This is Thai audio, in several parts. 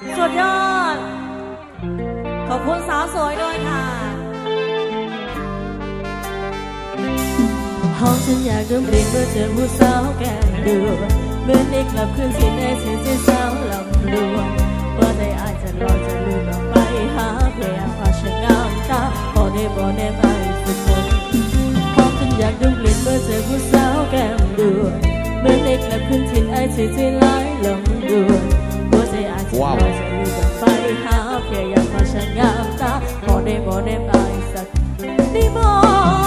สุดยอด ขอบคุณสาวสวยด้วยค่ะห้องฉันอยากดมเรียนเมื่อเจอผู้สาวแก้ดวเมื่อได้กลับคืนสิในสียสีสาวลำดวนว่าได้อาจจะรอจะลืมออกไปหาเพื่อว่าฉันงามตาพอได้บอกได้ไปสุดคนห้องฉันอยากดมเรียนเมื่อเจอผู้สาวแก้ดวเมื่อได้กลับคืนสิไอสียสีหลลำดวน อาชีพฉันอไฟหาเพียงอยากมาชะงักตาพอได้บอได้ไปสักไดบอก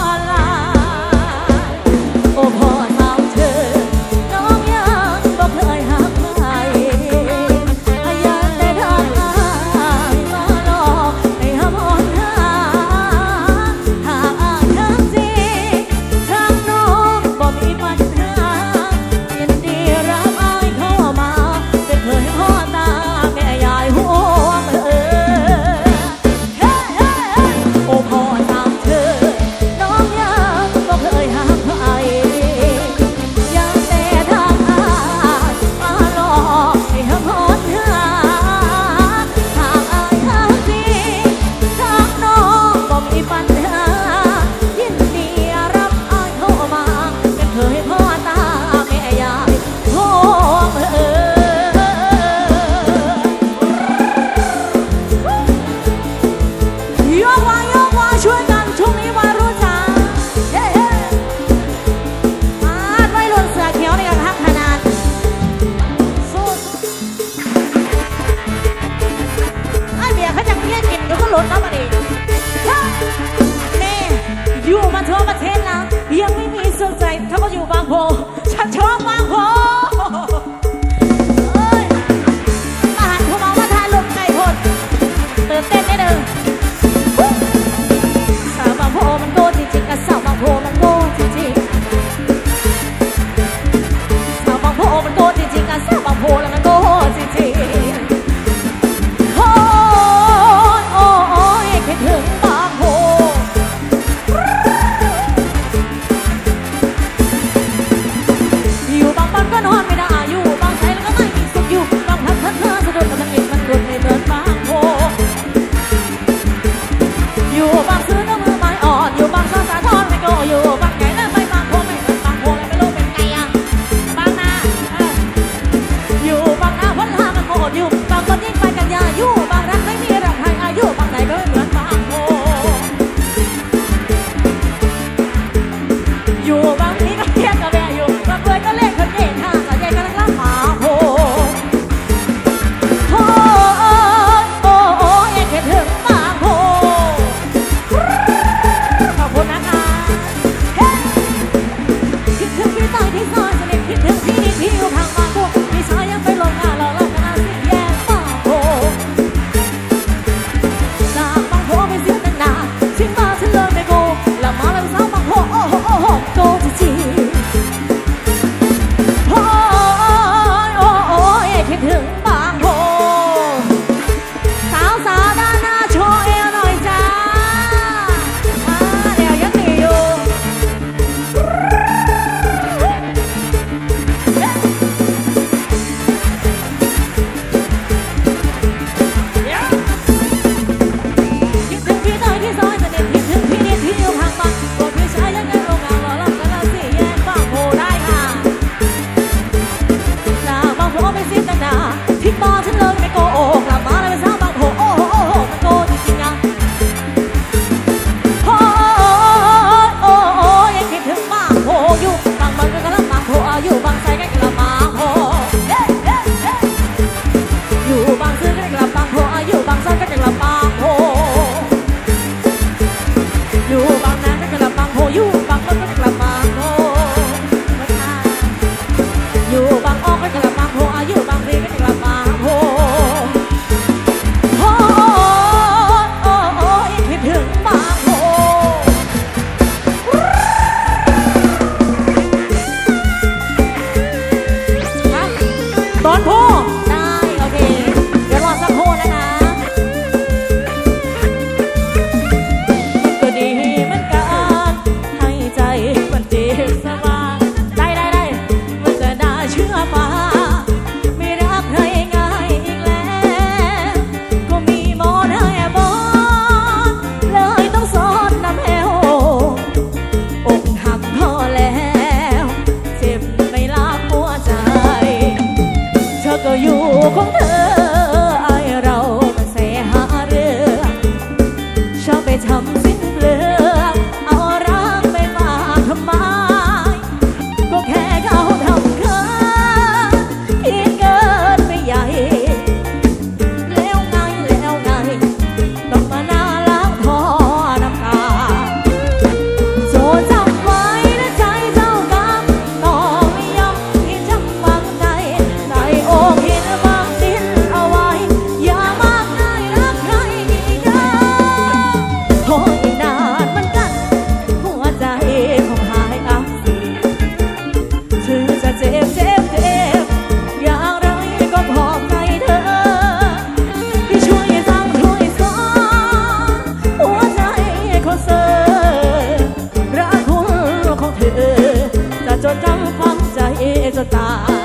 ำฝังใจจนตาย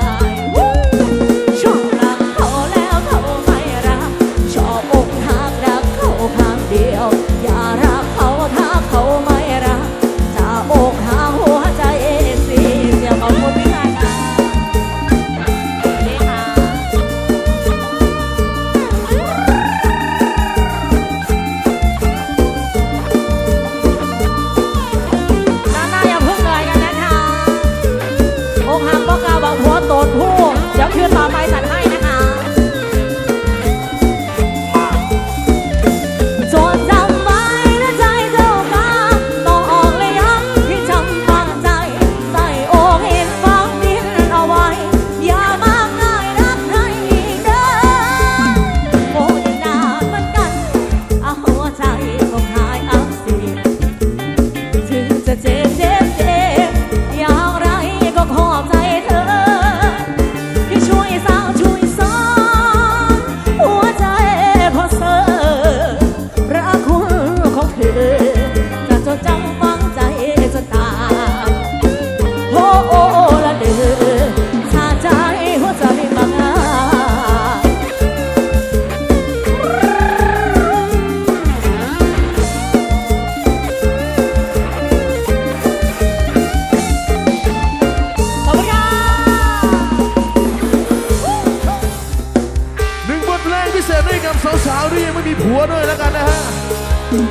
แล้วกันนะฮะ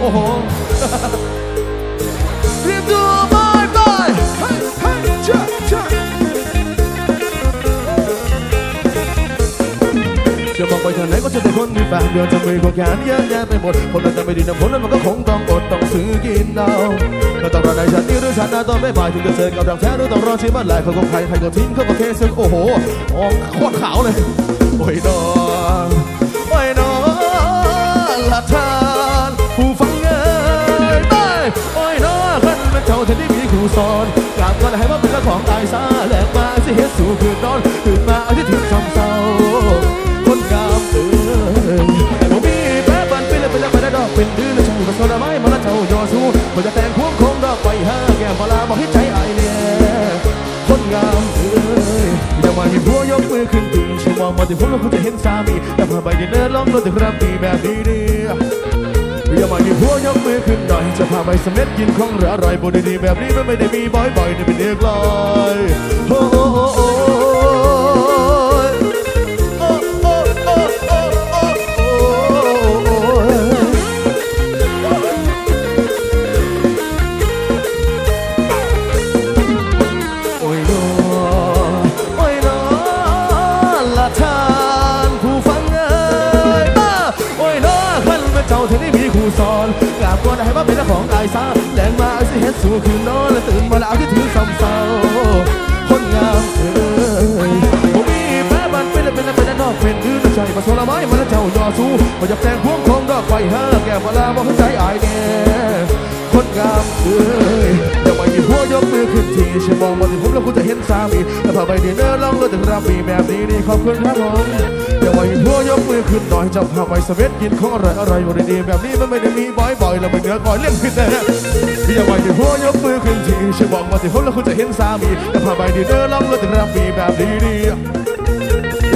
โอ้โหเรียมตัวบายบายเฮ้ยเฮ้ยเจ้าเจ้าจะมองไปทางไหนก็เจอแต่คนมีแฟนเดียวจะมีคนแขนเยอะแยะไปหมด คนเราจะไม่ดีนะผลนั้นมันก็คงต้องอดต้องซื้อกินเอาเราต้องรอในฉันนี้หรือฉันน่ะต้องไม่บ่ายถึงจะเจอกับดังแท้หรือต้องรอชิมอะไรเขาก็ใครใครก็ทิ้งเขาก็เทซึ่งโอ้โหออกโคตรขาวเลย โอ้ยนอน สอนกราบก่อนให้ว่าเป็นเจ้าของตายซาแหลกมาสิเฮ็ดสู่คืนนอนตื่นมาอาทิตย์ถึงจำเศร้าคนงามเอ่ยผมมีแป๊บันเป็นเลยเป็นแล้วเป็นแล้ดอกเป็นดื้อและชูกับโซดาไม้มาละเจ้ายอสู้มันจะแต่งพวงคงดอกไปห้าแก้มมาลาบอกให้ใจอายเนี่ยคนงามเอ่ยอย่ามามีผัวยกมือขึ้นตีช่วยมองมาที่ผมแล้วคุณจะเห็นสามีแต่พาไปเดินเดินล้องรถถึงรับดีแบบดี นี้ดีอยมีหัวยกมือขึ้นหน่อย จะพาไปสำเร็จกินของอร่อยบนดีๆแบบนี้มันไม่ได้มีบ่อยๆในเป็นเอกลอยโอ้โอ้โอ้ ราบก่อนให้ว่าเป็นเจ้าของอายซาแหลงมาสิเฮ็ดสู่คืนนอนและตื่นมาแล้วที่ถือซำเศร้าคนงามเอ้ยผมมีแพ้บันเป็นเป็นเป็นนอกเป็นดื้อใจมาโซละไม้มาแล้วเจ้ายอสู้มาจะแต่งพวงคงดอกไฟห้าแก้มมาลาบอกให้ใจอายแน่คนงามเอ้ยอ ยกมือขึ้นทีฉันมองมาที่ผมแล้วคุณจะเห็นสามีแต่พอไปดินเนอร์ลองเลือถึงรับมีแบบนี้นี่ขอบคุณครับผมอย่าไปมีผัวยกมือขึ้นหน่อยจะพาไปสเวตกินของอร่อยอร่อยวันดีๆแบบนี้มันไม่ได้มีบ่อยๆเราไม่เหนือก่อนเล่นผิดนะอย่าไปมีผัวยกมือขึ้นทีฉันมองมาที่ผมแล้วคุณจะเห็นสามีแต่พอไปดินเนอร์ลองเลือถึงรับมีแบบนี้นี่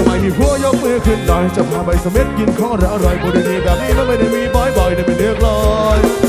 มมีผัวยกมือขึ้นหน่อยจะพาไปสม็ดกินของอร่อยๆบนดีแบบนี้มันไม่ได้มีบ่อยๆได้เป็นเดือกลอย